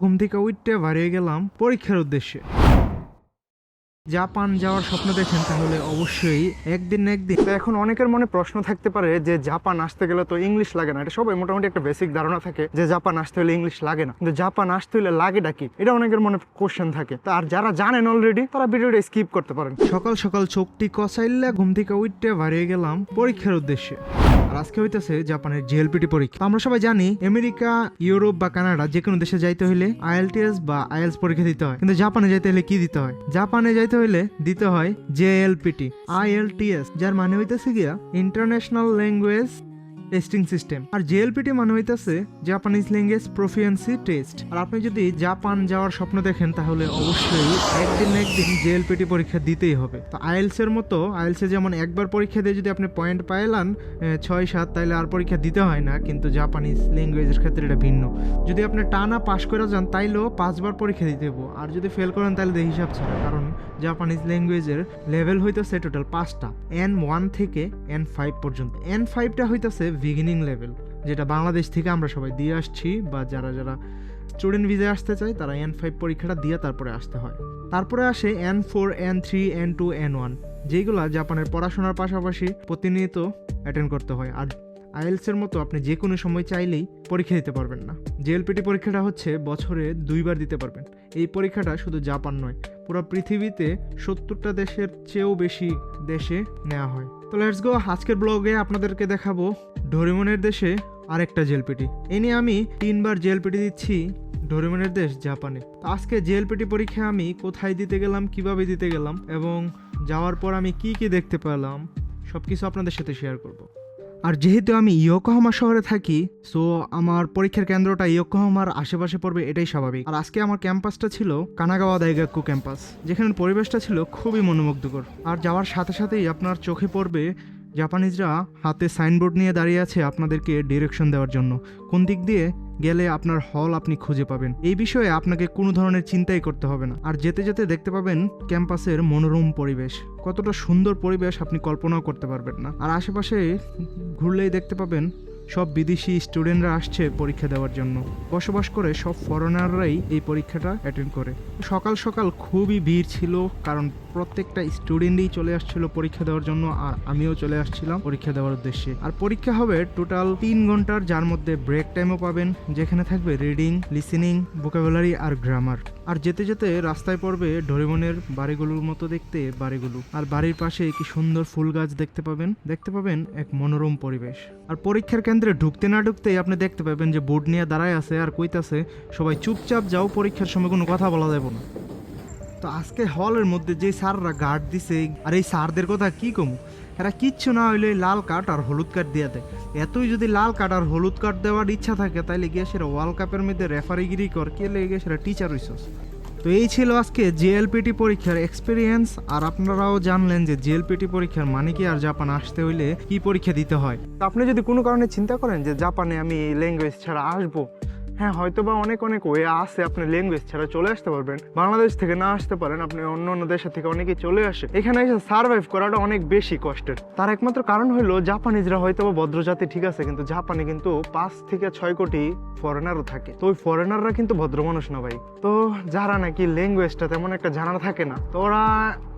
ঘুম থেকে উঠতে বাড়িয়ে গেলাম পরীক্ষার উদ্দেশ্যে। জাপান যাওয়ার স্বপ্ন দেখেন তাহলে অবশ্যই একদিন না একদিন। তো এখন অনেকের মনে প্রশ্ন থাকতে পারে যে, জাপান আসতে গেলে তো ইংলিশ লাগে না। এটা সবাই মোটামুটি একটা বেসিক ধারণা থাকে যে, জাপান আসতে হলে ইংলিশ লাগে না। কিন্তু জাপান আসতে হলে লাগেটা কি? এটা অনেকের মনে কোশ্চেন থাকে। তো আর যারা জানেন অলরেডি তারা ভিডিওটা স্কিপ করতে পারেন। সকাল সকাল চোখটি কসাইলে ঘুম থেকে উঠতে বাড়িয়ে গেলাম পরীক্ষার উদ্দেশ্যে। আজকে হইতেছে জাপানের জিএলপিটি পরীক্ষা। আমরা সবাই জানি, আমেরিকা, ইউরোপ বা কানাডা যে কোনো দেশে যাইতে হইলে আইএলটিএস বা আইএলস পরীক্ষা দিতে হয়। কিন্তু জাপানে যাইতে হলে কি দিতে হয়? জাপানে যাইতে হইলে দিতে হয় জেএলপিটি আইএলটিএস যার মানে হইতেছে গিয়া ইন্টারন্যাশনাল ল্যাঙ্গুয়েজ টেস্টিং সিস্টেম আর জেএলপিটি মানে হইতেছে জাপানিজ ল্যাঙ্গুয়েজ প্রফিয়েন্সি টেস্ট আর আপনি যদি জাপান যাওয়ার স্বপ্ন দেখেন, তাহলে অবশ্যই একদিন না একদিন জেএলপিটি পরীক্ষা দিতেই হবে। তো আইএলস এর মতো আইএলস যেমন একবার পরীক্ষা দিয়ে যদি আপনি পয়েন্ট পাইলান ছয়, সাত তাহলে আর পরীক্ষা দিতে হয় না, কিন্তু জাপানিজ ল্যাঙ্গুয়েজের ক্ষেত্রে এটা ভিন্ন। যদি আপনি টানা পাশ করে যান, তাইলেও পাঁচবার পরীক্ষা দিতে হব আর যদি ফেল করেন তাহলে দিয়ে হিসাব ছাড়া, কারণ জাপানিজ ল্যাঙ্গুয়েজের লেভেল হইতেছে টোটাল পাঁচটা। এন ওয়ান থেকে এন ফাইভ পর্যন্ত। এন ফাইভটা হইতেছে বিগিনিং লেভেল যেটা বাংলাদেশ থেকে আমরা সবাই দিয়ে আসছি বা যারা যারা স্টুডেন্ট ভিজায় আসতে চায়, তারা এন ফাইভ পরীক্ষাটা দিয়ে তারপরে আসতে হয়। তারপরে আসে N four N three N two N one যেগুলো জাপানের পড়াশোনার পাশাপাশি প্রতিনিয়ত অ্যাটেন্ড করতে হয়। আর আইএলসের মতো আপনি যে কোনো সময় চাইলেই পরীক্ষা দিতে পারবেন না। জেএলপিটি পরীক্ষাটা হচ্ছে বছরে দুইবার দিতে পারবেন। এই পরীক্ষাটা শুধু জাপান নয়, পুরো পৃথিবীতে সত্তরটা দেশের চেয়েও বেশি দেশে নেওয়া হয়। তো লেটস গো আজকের ব্লগে আপনাদেরকে দেখাবো ডোরেমনের দেশে আরেকটা জেলপিটি। এ নিয়ে আমি তিনবার জেলপিটি দিচ্ছি ডোরেমনের দেশ জাপানে। আজকে জেএলপিটি পরীক্ষা আমি কোথায় দিতে গেলাম, কীভাবে দিতে গেলাম এবং যাওয়ার পর আমি কি কি দেখতে পেলাম সব কিছু আপনাদের সাথে শেয়ার করব। আর যেহেতু আমি ইয়োকোহামা শহরে থাকি সো আমার পরীক্ষার কেন্দ্রটা ইয়োকোহামার আশেপাশে পড়বে, এটাই স্বাভাবিক। আর আজকে আমার ক্যাম্পাসটা ছিল কানাগাওয়া দাইগাক্কু ক্যাম্পাস, যেখানে পরিবেশটা ছিল খুবই মনোমুগ্ধকর। আর যাওয়ার সাথে সাথেই আপনার চোখে পড়বে জাপানিজরা হাতে সাইনবোর্ড নিয়ে দাঁড়িয়ে আছে আপনাদেরকে ডিরেকশন দেওয়ার জন্য। কোন দিক দিয়ে গেলে আপনার হল আপনি খুঁজে পাবেন। এই বিষয়ে আপনাকে কোনো ধরনের চিন্তাই করতে হবে না। আর যেতে যেতে দেখতে পাবেন ক্যাম্পাসের মনোরম পরিবেশ। কতটা সুন্দর পরিবেশ আপনি কল্পনাও করতে পারবেন না। আর আশেপাশে ঘুরলেই দেখতে পাবেন সব বিদেশি স্টুডেন্টরা আসছে পরীক্ষা দেওয়ার জন্য। বসবাস করে সব ফরেনাররাই এই পরীক্ষাটা অ্যাটেন্ড করে। সকাল সকাল খুবই ভিড় ছিল, কারণ প্রত্যেকটা স্টুডেন্টই চলে আসছিল পরীক্ষা দেওয়ার জন্য, আর আমিও চলে আসছিলাম পরীক্ষা দেওয়ার উদ্দেশ্যে। আর পরীক্ষা হবে টোটাল তিন ঘণ্টার, যার মধ্যে ব্রেক টাইমও পাবেন, যেখানে থাকবে রিডিং লিসেনিং ভোকাবুলারি আর গ্রামার আর যেতে যেতে রাস্তায় পড়বে ডোরেমনের বাড়িগুলোর মতো দেখতে বাড়িগুলো। আর বাড়ির পাশে কি সুন্দর ফুল গাছ দেখতে পাবেন? দেখতে পাবেন এক মনোরম পরিবেশ। আর পরীক্ষার কেন্দ্রে ঢুকতে না ঢুকতেই আপনি দেখতে পাবেন যে বোর্ড নিয়ে দাঁড়ায় আছে আর কইতাছে, সবাই চুপচাপ যাও, পরীক্ষার সময় কোনো কথা বলা যাবে না। তো আজকে হলের মধ্যে যে স্যাররা গার্ড দিছে, আর এই স্যারদের কথা কি কমু? এরা কিচ্ছু না হইলে লাল কার্ড আর হলুদ কার্ড দিয়ে দেয়। এতই যদি লাল কার্ড আর হলুদ কার্ড দেওয়ার ইচ্ছা থাকে, তাইলে গিয়ে সেটা ওয়ার্ল্ড কাপের মধ্যে রেফারিগিরি কর, কে লেগে গিয়ে সেটা টিচার হইছস। তো এই ছিল আজকে জেএলপিটি পরীক্ষার এক্সপিরিয়েন্স আর আপনারাও জানলেন যে জেএলপিটি পরীক্ষার মানে কি, আর জাপান আসতে হইলে কি পরীক্ষা দিতে হয়। আপনি যদি কোনো কারণে চিন্তা করেন যে জাপানে আমি ল্যাঙ্গুয়েজ ছাড়া আসব হ্যাঁ হয়তো বা অনেক অনেক ওয়ে আছে আপনি ল্যাঙ্গুয়েজ ছাড়া চলে আসতে পারবেন। বাংলাদেশ থেকে না আসতে পারেন, আপনি অন্য অন্য দেশের থেকে অনেকে চলে আসে। এখানে এসে সার্ভাইভ করাটা অনেক বেশি কষ্টের। তার একমাত্র কারণ হলো জাপানিজরা হয়তো বা ভদ্রজাতি ঠিক আছে, কিন্তু জাপানে কিন্তু পাঁচ থেকে ছয় কোটি ফরেনারও থাকে। তো ওই ফরেনাররা কিন্তু ভদ্র মানুষ না ভাই। তো যারা নাকি ল্যাঙ্গুয়েজটা তেমন একটা জানা থাকে না, তো ওরা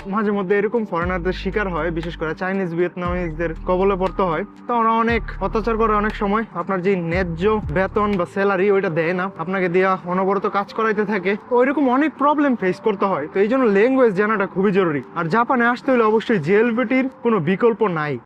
মাঝে মধ্যে এরকম ফরেনারদের শিকার হয়, বিশেষ করে চাইনিজ ভিয়েতনামিজদের কবলে পড়তে হয়। তো ওরা অনেক অত্যাচার করে অনেক সময়। আপনার যে ন্যায্য বেতন বা স্যালারি ওইটা দেয় না। আপনাকে দেওয়া অনবরত কাজ করাইতে থাকে। ওইরকম অনেক প্রবলেম ফেস করতে হয়। তো এই জন্য ল্যাঙ্গুয়েজ জানাটা খুবই জরুরি। আর জাপানে আসতে হলে অবশ্যই জেএলবিটির কোনো বিকল্প নাই।